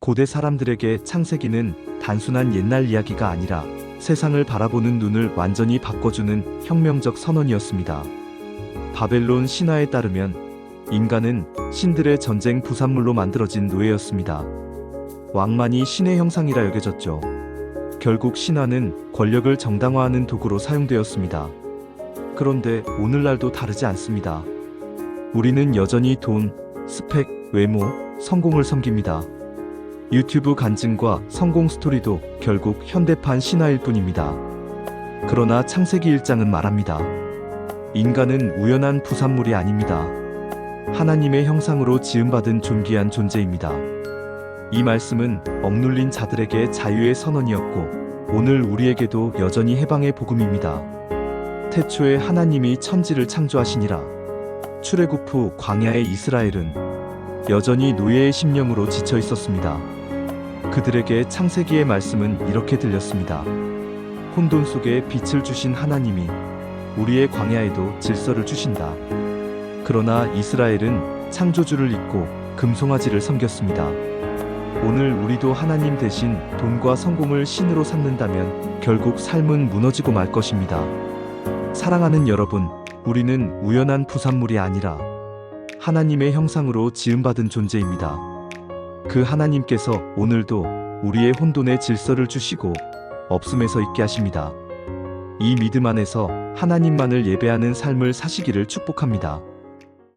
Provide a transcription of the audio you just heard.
고대 사람들에게 창세기는 단순한 옛날 이야기가 아니라 세상을 바라보는 눈을 완전히 바꿔주는 혁명적 선언이었습니다. 바벨론 신화에 따르면 인간은 신들의 전쟁 부산물로 만들어진 노예였습니다. 왕만이 신의 형상이라 여겨졌죠. 결국 신화는 권력을 정당화하는 도구로 사용되었습니다. 그런데 오늘날도 다르지 않습니다. 우리는 여전히 돈, 스펙, 외모, 성공을 섬깁니다. 유튜브 간증과 성공 스토리도 결국 현대판 신화일 뿐입니다. 그러나 창세기 1장은 말합니다. 인간은 우연한 부산물이 아닙니다. 하나님의 형상으로 지음받은 존귀한 존재입니다. 이 말씀은 억눌린 자들에게 자유의 선언이었고 오늘 우리에게도 여전히 해방의 복음입니다. 태초에 하나님이 천지를 창조하시니라. 출애굽 후 광야의 이스라엘은 여전히 노예의 심령으로 지쳐 있었습니다. 그들에게 창세기의 말씀은 이렇게 들렸습니다. 혼돈 속에 빛을 주신 하나님이 우리의 광야에도 질서를 주신다. 그러나 이스라엘은 창조주를 잊고 금송아지를 섬겼습니다. 오늘 우리도 하나님 대신 돈과 성공을 신으로 삼는다면 결국 삶은 무너지고 말 것입니다. 사랑하는 여러분, 우리는 우연한 부산물이 아니라 하나님의 형상으로 지음받은 존재입니다. 그 하나님께서 오늘도 우리의 혼돈에 질서를 주시고 없음에서 있게 하십니다. 이 믿음 안에서 하나님만을 예배하는 삶을 사시기를 축복합니다.